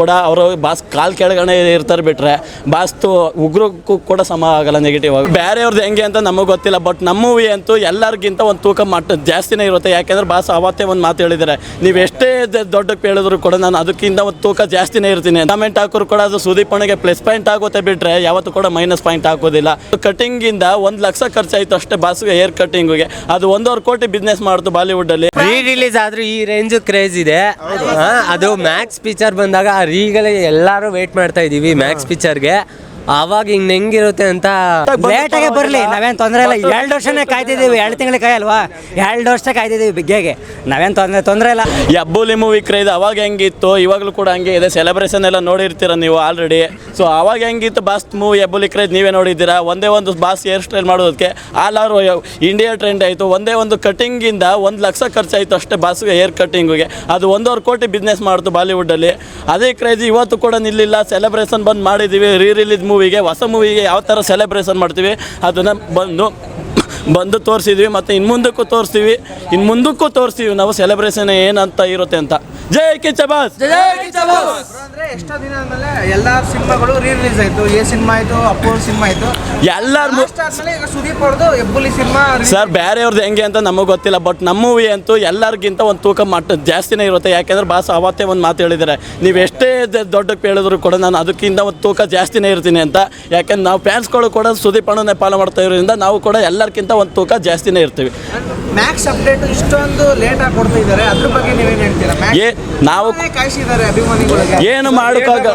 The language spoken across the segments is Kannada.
ಕೂಡ ಅವರು ಬಾಸ್ ಕಾಲ್ ಕೆಳಗಡೆ ಇರ್ತಾರೆ ಬಿಟ್ರೆ ಬಾಸ್ತು ಉಗ್ರಕ್ಕೂ ಕೂಡ ಸಮ ಆಗಲ್ಲ ನೆಗೆಟಿವ್ ಆಗಿ. ಬೇರೆಯವ್ರದ್ದು ಹೆಂಗೆ ಅಂತ ನಮಗೆ ಗೊತ್ತಿಲ್ಲ ಬಟ್ ನಮ್ಮ ಮೂವಿ ಅಂತೂ ಎಲ್ಲರಿಗಿಂತ ಒಂದು ತೂಕ ಮಟ್ಟ ಜಾಸ್ತಿನೇ ಇರುತ್ತೆ. ಯಾಕೆಂದ್ರೆ ಬಾಸ್ ಅವತ್ತೇ ಒಂದು ಮಾತು ಹೇಳಿದ್ದಾರೆ ನೀವು ಎಷ್ಟೇ ದೊಡ್ಡ ದೊಡ್ಡಕ್ಕೆ ಹೇಳಿದ್ರು ಕೂಡ ನಾನು ಅದಕ್ಕಿಂತ ಒಂದು ತೂಕ ಜಾಸ್ತಿನೇ ಇರ್ತೀನಿ. ಕಾಮೆಂಟ್ ಹಾಕೋರು ಕೂಡ ಅದು ಸುದೀಪ್ ಅಣ್ಣಗೆ ಪ್ಲಸ್ ಪಾಯಿಂಟ್ ಆಗುತ್ತೆ ಬಿಟ್ರೆ ಯಾವತ್ತೂ ಕೂಡ ಮೈನಸ್ ಪಾಯಿಂಟ್ ಹಾಕೋದಿಲ್ಲ. ಕಟಿಂಗಿಂದ ಒಂದು ಲಕ್ಷ ಖರ್ಚಾಯಿತು ಅಷ್ಟೇ ಬಾಸ್ಗೆ ಹೇರ್ ಕಟಿಂಗ್ಗೆ ಅದು ಒಂದೂವರೆ ಕೋಟಿ ಬಿಸ್ನೆಸ್ ಮಾಡ್ತು ಬಾಲಿವುಡ್ಡಲ್ಲಿ ರೀ ರಿಲೀಸ್ ಆದ್ರೂ ಈ ರೇಂಜ್ ಕ್ರೇಜ್ ಇದೆ. ಅದು ಮ್ಯಾಕ್ಸ್ ಪಿಕ್ಚರ್ ಬಂದಾಗ ರೀಗಲೇ ಎಲ್ಲರೂ ವೇಟ್ ಮಾಡ್ತಾ ಇದ್ದೀವಿ ಮ್ಯಾಕ್ಸ್ ಪಿಕ್ಚರ್ಗೆ ಅವಾಗ ಹಿಂಗ್ ಹೆಂಗಿರುತ್ತೆ ಅಂತ. ಲೇಟಾಗೆ ಬರಲಿ. ನಾವೇನು ತೊಂದರೆ ಇಲ್ಲ. ಎರಡು ವರ್ಷನೇ ಕಾಯ್ತಿದ್ದೀವಿ ಎರಡು ತಿಂಗಳಿಗೆ ಕಾಯಲ್ವಾ? ಎರಡು ವರ್ಷ ಕಾಯ್ತಿದ್ದೀವಿ ಬಿಗ್ಗೆಗೆ. ನಾವೇನು ತೊಂದರೆ ತೊಂದರೆ ಇಲ್ಲ. ಈ ಅಬ್ಬೂಲಿ ಮೂವಿ ಕ್ರೇಜ್ ಅವಾಗ ಹೆಂಗಿತ್ತು? ಇವಾಗಲೂ ಕೂಡ ಹಂಗೆ ಇದೆ. ಸೆಲೆಬ್ರೇಷನ್ ಎಲ್ಲ ನೋಡಿರ್ತೀರ ನೀವು ಆಲ್ರೆಡಿ ಸೊ ಅವಾಗ ಹೆಂಗಿತ್ತು ಬಾಸ್ ಮೂವಿ ಅಬ್ಬೂಲಿ ಕ್ರೇಜ್ ನೀವೇ ನೋಡಿದ್ದೀರಾ? ಒಂದೇ ಒಂದು ಬಾಸ್ ಹೇರ್ ಸ್ಟೈಲ್ ಮಾಡೋದಕ್ಕೆ ಆಲ್ ಆರ್ ಇಂಡಿಯಾ ಟ್ರೆಂಡ್ ಆಯಿತು. ಒಂದೇ ಒಂದು ಕಟಿಂಗಿಂದ ಒಂದು ಲಕ್ಷ ಖರ್ಚಾಯಿತು ಅಷ್ಟೇ ಬಾಸ್ಗೆ ಹೇರ್ ಕಟಿಂಗಿಗೆ ಅದು ಒಂದೂವರೆ ಕೋಟಿ ಬಿಸ್ನೆಸ್ ಮಾಡ್ತು ಬಾಲಿವುಡ್ಡಲ್ಲಿ ಅದೇ ಕ್ರೇಜ್ ಇವತ್ತು ಕೂಡ ನಿಲ್ಲಿಲ್ಲ. ಸೆಲೆಬ್ರೇಷನ್ ಬಂದು ಮಾಡಿದ್ದೀವಿ ರೀ ರಿಲೀಸ್ ಮೂವಿಗೆ, ಹೊಸ ಮೂವಿಗೆ ಯಾವ ಥರ ಸೆಲೆಬ್ರೇಷನ್ ಮಾಡ್ತೀವಿ ಅದನ್ನು ಬಂದು ಬಂದು ತೋರಿಸಿದ್ವಿ ಮತ್ತು ಇನ್ನು ಮುಂದಕ್ಕೂ ತೋರಿಸ್ತೀವಿ. ಇನ್ನು ಮುಂದಕ್ಕೂ ತೋರಿಸ್ತೀವಿ ನಾವು ಸೆಲೆಬ್ರೇಷನ್ ಏನಂತ ಇರುತ್ತೆ ಅಂತ. ಜೈ ಕಿಚ್ಚ ಬಾಸ್! ಅಂದ್ರೆ ಎಷ್ಟೋ ದಿನ ಆದ್ಮೇಲೆ ಎಲ್ಲಾ ಸಿನಿಮಾಗಳು ರೀ ರಿಲೀಸ್ ಆಯ್ತು. ಎ ಸಿನಿಮಾ ಆಯ್ತು ಅಪ್ಪು ಸಿನಿಮಾ ಆಯ್ತು. ಎಲ್ಲರ ಲಾಸ್ಟ್ ಆದ್ಮೇಲೆ ಈಗ ಸುದೀಪ್ ಅವ್ರದ್ದು ಹೆಬ್ಬುಲಿ ಸಿನಿಮಾ ಸರ್ ಬೇರೆಯವ್ರದ್ದು ಹೆಂಗೆ ಅಂತ ನಮಗೆ ಗೊತ್ತಿಲ್ಲ ಬಟ್ ನಮ್ಮ ಮೂವಿ ಅಂತೂ ಎಲ್ಲರಿಗಿಂತ ಒಂದು ತೂಕ ಮಟ್ಟ ಜಾಸ್ತಿನೇ ಇರುತ್ತೆ. ಯಾಕೆಂದ್ರೆ ಬಾಸ್ ಅವತ್ತೇ ಒಂದು ಮಾತು ಹೇಳಿದ್ದಾರೆ ನೀವು ಎಷ್ಟೇ ದೊಡ್ಡ ದೊಡ್ಡಕ್ಕೆ ಹೇಳಿದ್ರು ಕೂಡ ನಾನು ಅದಕ್ಕಿಂತ ಒಂದು ತೂಕ ಜಾಸ್ತಿನೇ ಇರ್ತೀನಿ ಅಂತ. ಯಾಕೆಂದ್ರೆ ನಾವು ಫ್ಯಾನ್ಸ್ಗಳು ಕೂಡ ಸುದೀಪ್ ಅಣ್ಣನೇ ಫಾಲೋ ಮಾಡ್ತಾ ಇರೋದ್ರಿಂದ ನಾವು ಕೂಡ ಎಲ್ಲರಿಗಿಂತ ಒಂದು ತೂಕ ಜಾಸ್ತಿನೇ ಇರ್ತೀವಿ. ಮ್ಯಾಕ್ಸ್ ಅಪ್ಡೇಟ್ ಇಷ್ಟೊಂದು ಲೇಟ್ ಆಗಿ ಕೊಡ್ತಾ ಇದ್ದಾರೆ ಅದ್ರ ಬಗ್ಗೆ ನೀವೇನ್ ಹೇಳ್ತೀರಾ? Max ಏ ನಾವು ಏನು ಮಾಡೋಕ್ಕಾಗ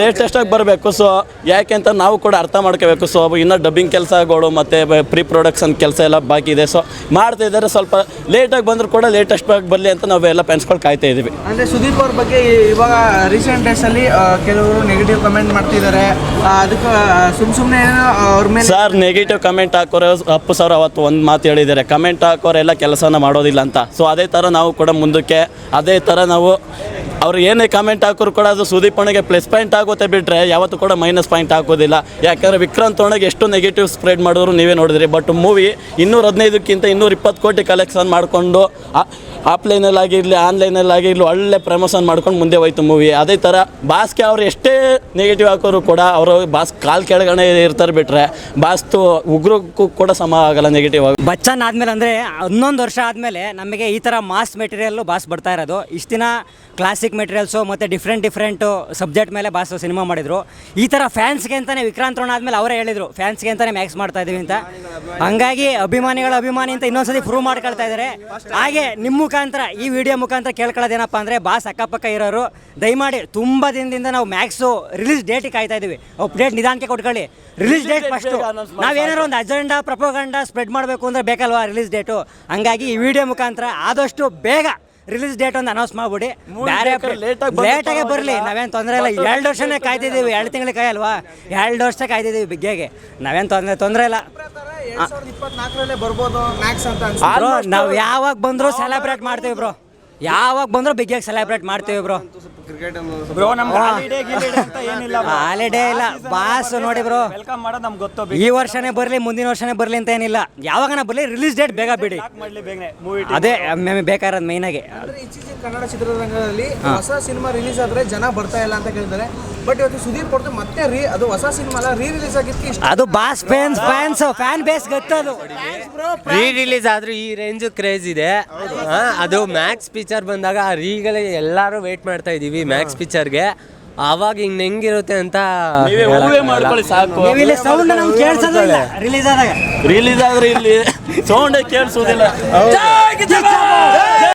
ಲೇಟೆಸ್ಟ್ ಆಗಿ ಬರಬೇಕು. ಸೊ ಯಾಕೆ ಅಂತ ನಾವು ಕೂಡ ಅರ್ಥ ಮಾಡ್ಕೋಬೇಕು. ಸೊ ಇನ್ನೂ ಡಬ್ಬಿಂಗ್ ಕೆಲಸಗಳು ಮತ್ತು ಪ್ರೀ ಪ್ರೊಡಕ್ಷನ್ ಕೆಲಸ ಎಲ್ಲ ಬಾಕಿ ಇದೆ. ಸೊ ಮಾಡ್ತಾ ಇದ್ದಾರೆ. ಸ್ವಲ್ಪ ಲೇಟಾಗಿ ಬಂದರೂ ಕೂಡ ಲೇಟೆಸ್ಟ್ ಆಗಿ ಬರಲಿ ಅಂತ ನಾವು ಎಲ್ಲ ಫ್ಯಾನ್ಸ್ಗಳು ಕಾಯ್ತಾ ಇದ್ದೀವಿ ಅಂದರೆ ಸುದೀಪ್ ಅವ್ರ ಬಗ್ಗೆ ಇವಾಗ ರೀಸೆಂಟ್ ಡೇಸಲ್ಲಿ ಅಲ್ಲಿ ಕೆಲವರು ನೆಗೆಟಿವ್ ಕಮೆಂಟ್ ಮಾಡ್ತಿದ್ದಾರೆ. ಅದಕ್ಕೆ ಸುಮ್ಮ ಸುಮ್ಮನೆ ಅವ್ರ ಮೇಲೆ ಸರ್ ನೆಗೆಟಿವ್ ಕಮೆಂಟ್ ಹಾಕೋರು ಅಪ್ಪು ಸರ್ ಅವತ್ತು ಒಂದು ಮಾತು ಹೇಳಿದ್ದಾರೆ. ಕಮೆಂಟ್ ಹಾಕೋರೆಲ್ಲ ಕೆಲಸನ ಮಾಡೋದಿಲ್ಲ ಅಂತ. ಸೊ ಅದೇ ಥರ ನಾವು ಕೂಡ ಮುಂದಕ್ಕೆ ಅದೇ ಥರ ನಾವು ಅವ್ರು ಏನೇ ಕಾಮೆಂಟ್ ಹಾಕೋರು ಕೂಡ ಅದು ಸುದೀಪ್ ಅಣ್ಣಗೆ ಪ್ಲಸ್ ಪಾಯಿಂಟ್ ಆಗುತ್ತೆ ಬಿಟ್ಟರೆ ಯಾವತ್ತೂ ಕೂಡ ಮೈನಸ್ ಪಾಯಿಂಟ್ ಹಾಕೋದಿಲ್ಲ. ಯಾಕಂದರೆ ವಿಕ್ರಾಂತ್ ಅಣ್ಣಗೆ ಎಷ್ಟು ನೆಗೆಟಿವ್ ಸ್ಪ್ರೆಡ್ ಮಾಡಿದ್ರು ನೀವೇ ನೋಡಿದ್ರಿ. ಬಟ್ ಮೂವಿ ಇನ್ನೂರ ಹದಿನೈದಕ್ಕಿಂತ ಇನ್ನೂರ ಇಪ್ಪತ್ತು ಕೋಟಿ ಕಲೆಕ್ಷನ್ ಮಾಡಿಕೊಂಡು ಆಫ್ಲೈನಲ್ಲಿ ಆಗಿರಲಿ ಆನ್ಲೈನಲ್ಲಿ ಆಗಿರಲಿ, ಒಳ್ಳೆ ಪ್ರಮೋಷನ್ ಮಾಡ್ಕೊಂಡು ಮುಂದೆ ಹೋಯ್ತು ಮೂವಿ ಅದೇ ಥರ ಬಾಸ್ಗೆ ಅವ್ರು ಎಷ್ಟೇ ನೆಗೆಟಿವ್ ಹಾಕೋರು ಕೂಡ ಅವರು ಬಾಸ್ ಕಾಲು ಕೆಳಗಡೆ ಇರ್ತಾರೆ ಬಿಟ್ರೆ ಬಾಸ್ತು ಉಗ್ರಕ್ಕೂ ಕೂಡ ಸಮ ಆಗಲ್ಲ ನೆಗೆಟಿವ್ ಆಗಿ ಬಚ್ಚನ್ ಆದಮೇಲೆ ಅಂದರೆ ಹನ್ನೊಂದು ವರ್ಷ ಆದಮೇಲೆ ನಮಗೆ ಈ ಥರ ಮಾಸ್ ಮೆಟೀರಿಯಲ್ಲು ಬಾಸ್ ಬರ್ತಾ ಇರೋದು. ಇಷ್ಟು ದಿನ ಕ್ಲಾಸಿಕ್ ಮೆಟೀರಿಯಲ್ಸು ಮತ್ತು ಡಿಫ್ರೆಂಟ್ ಡಿಫ್ರೆಂಟು ಸಬ್ಜೆಕ್ಟ್ ಮೇಲೆ ಬಾಸ್ ಸಿನಿಮಾ ಮಾಡಿದರು. ಈ ಥರ ಫ್ಯಾನ್ಸ್ಗೆ ಅಂತಲೇ ವಿಕ್ರಾಂತ್ ರೋಣ ಆದಮೇಲೆ ಅವರೇ ಹೇಳಿದರು ಫ್ಯಾನ್ಸ್ಗೆ ಅಂತಲೇ ಮ್ಯಾಕ್ಸ್ ಮಾಡ್ತಾ ಇದ್ದೀವಿ ಅಂತ. ಹಂಗಾಗಿ ಅಭಿಮಾನಿಗಳ ಅಭಿಮಾನಿ ಅಂತ ಇನ್ನೊಂದ್ಸತಿ ಪ್ರೂವ್ ಮಾಡ್ಕೊಳ್ತಾ ಇದ್ದಾರೆ ಹಾಗೆ ನಿಮ್ಮ ಮುಖಾಂತರ ಈ ವಿಡಿಯೋ ಮುಖಾಂತರ ಕೇಳ್ಕೊಳ್ಳೋದೇನಪ್ಪ ಅಂದರೆ ಬಾಸ್ ಅಕ್ಕಪಕ್ಕ ಇರೋರು ದಯಮಾಡಿ ತುಂಬ ದಿನದಿಂದ ನಾವು ಮ್ಯಾಕ್ಸು ರಿಲೀಸ್ ಡೇಟಿಗೆ ಕಾಯ್ತಾ ಇದ್ದೀವಿ ಅಪ್ಡೇಟ್ ನಿಧಾನಕ್ಕೆ ಕೊಟ್ಕೊಳ್ಳಿ. ರಿಲೀಸ್ ಡೇಟ್ ಫಸ್ಟು ನಾವೇನಾರು ಒಂದು ಅಜೆಂಡಾ ಪ್ರಪೋಗಂಡ ಸ್ಪ್ರೆಡ್ ಮಾಡಬೇಕು ಅಂದರೆ ಬೇಕಲ್ವಾ ರಿಲೀಸ್ ಡೇಟು ಹಂಗಾಗಿ ಈ ವಿಡಿಯೋ ಮುಖಾಂತರ ಆದಷ್ಟು ಬೇಗ ರಿಲೀಸ್ ಡೇಟ್ ಒಂದು ಅನೌನ್ಸ್ ಮಾಡ್ಬಿಡಿ. ಬೇರೆ ಬಂದ್ರು ಲೇಟಾಗೆ ಬರಲಿ. ನಾವೇನು ತೊಂದರೆ ಇಲ್ಲ. ಎರಡು ವರ್ಷನೇ ಕಾಯ್ತಿದ್ದೀವಿ. ಎರಡು ತಿಂಗಳಿಗೆ ಕಾಯಲ್ವಾ? ಎರಡು ವರ್ಷ ಕಾಯ್ತಿದ್ದೀವಿ ಬಿಗ್ಗೆಗೆ. ನಾವೇನು ತೊಂದರೆ ತೊಂದರೆ ಇಲ್ಲ. ನಾವು ಯಾವಾಗ ಬಂದರೂ ಸೆಲೆಬ್ರೇಟ್ ಮಾಡ್ತೀವಿ ಬ್ರೋ ಯಾವಾಗ ಬಂದರೂ ಬಿಗ್ಗೆಗೆ ಸೆಲೆಬ್ರೇಟ್ ಮಾಡ್ತೀವಿ ಬ್ರೋ ಬ್ರೋ ನಮ್ಗೆ ಹಾಲಿಡೇ ಗಿಲಿಡೇ ಅಂತ ಏನಿಲ್ಲ ಹಾಲಿಡೇ ಇಲ್ಲ ಬಾಸ್ ನೋಡಿ ಬ್ರೋ ವೆಲ್ಕಮ್ ಮಾಡೋದು ನಮ್ಗೆ ಗೊತ್ತು ಈ ವರ್ಷನೇ ಬರಲಿ ಮುಂದಿನ ವರ್ಷನೇ ಬರಲಿ ಅಂತ ಏನಿಲ್ಲ. ಯಾವಾಗನ ಬರಲಿ ರಿಲೀಸ್ ಡೇಟ್ ಬೇಗ ಬಿಡಿ. ಮಾಡ್ಲಿ ಬೇಗನೆ ಮೂವಿ ಅದೇ ಮ್ಯಾಮ್ ಬೇಕಾಗಿರೋದು ಮೈನಾಗಿ ಇತ್ತೀಚಿನ ಕನ್ನಡ ಚಿತ್ರರಂಗದಲ್ಲಿ ಹೊಸ ಸಿನಿಮಾ ರಿಲೀಸ್ ಆದ್ರೆ ಜನ ಬರ್ತಾ ಇಲ್ಲ ಅಂತ ಕೇಳಿದ್ದಾರೆ ಬಟ್ ಇವತ್ತು ಸುದೀಪ್ ಅವ್ರದ್ದು ಮತ್ತೆ ರೀ ಅದು ಹೊಸ ಸಿನಿಮಾ ಅಲ್ಲ ರೀ ರಿಲೀಸ್ ಆಗಿತ್ತು ಇಷ್ಟ. ಅದು boss fans fans fan base ಗೊತ್ತದು. Re release ಆದ್ರೂ ಈ ರೇಂಜ್ ಕ್ರೇಜ್ ಇದೆ. ಹಾ, ಅದು ಮ್ಯಾಕ್ಸ್ ಪಿಕ್ಚರ್ ಬಂದಾಗ ಆ ರೀಗಲೇ ಎಲ್ಲರೂ ವೇಟ್ ಮಾಡ್ತಾ ಇದೀವಿ ಮ್ಯಾಕ್ಸ್ ಪಿಕ್ಚರ್ಗೆ ಅವಾಗ ಹಿಂಗ್ ಹೆಂಗಿರುತ್ತೆ ಅಂತ ನೀವೇ ಊಹೆ ಮಾಡ್ಕೊಳ್ಳಿ ಸಾಕು. ನೀವು ಇಲ್ಲಿ ಸೌಂಡ್ ನಮ್ಗೆ ಕೇಳಿಸೋದು ಇಲ್ಲ ರಿಲೀಸ್ ಆದಾಗ. ರಿಲೀಸ್ ಆದ್ರೆ ಇಲ್ಲಿ ಸೌಂಡೇ ಕೇಳಿಸೋದಿಲ್ಲ.